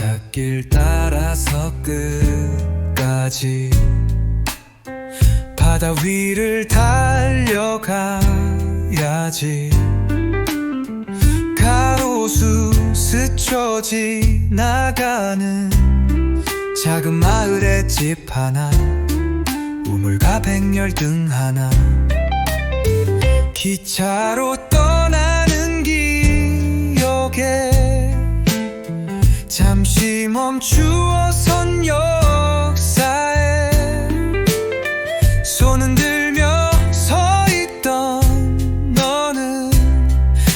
찻길 따라서 끝까지 바다 위를 달려가야지. 가로수 스쳐 지나가는 작은 마을의 집 하나 우물가 백열등 하나. 기차로 잠시 멈추어 선 역사에 손 흔들며 서 있던 너는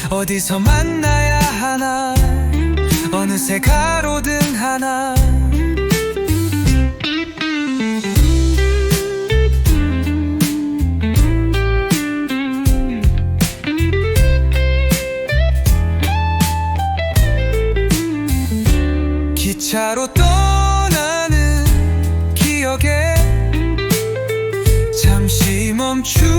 어디서 만나야 하나? 어느새 가로등 하나 차로 떠나는 기억에 잠시 멈추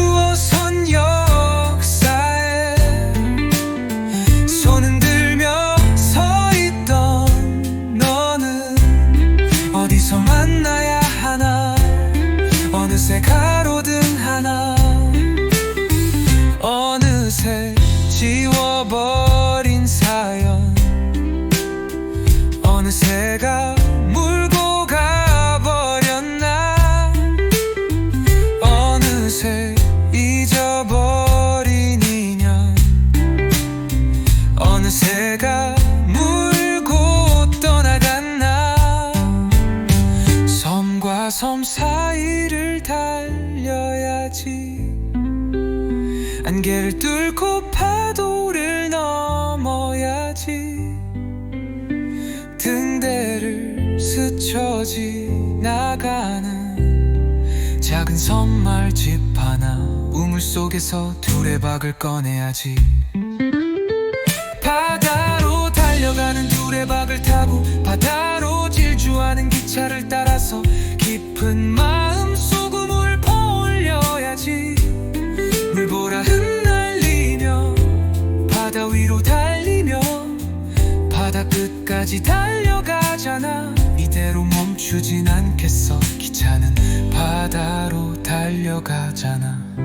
사이를 달려야지. 안개를 뚫고 파도를 넘어야지. 등대를 스쳐 지나가는 작은 섬말집 하나 우물 속에서 두레박을 꺼내야지. 바다로 달려가는 두레박을 타고 바다로 질주하는 기차를 따라서 깊은 끝까지 달려가잖아. 이대로 멈추진 않겠어. 기차는 바다로 달려가잖아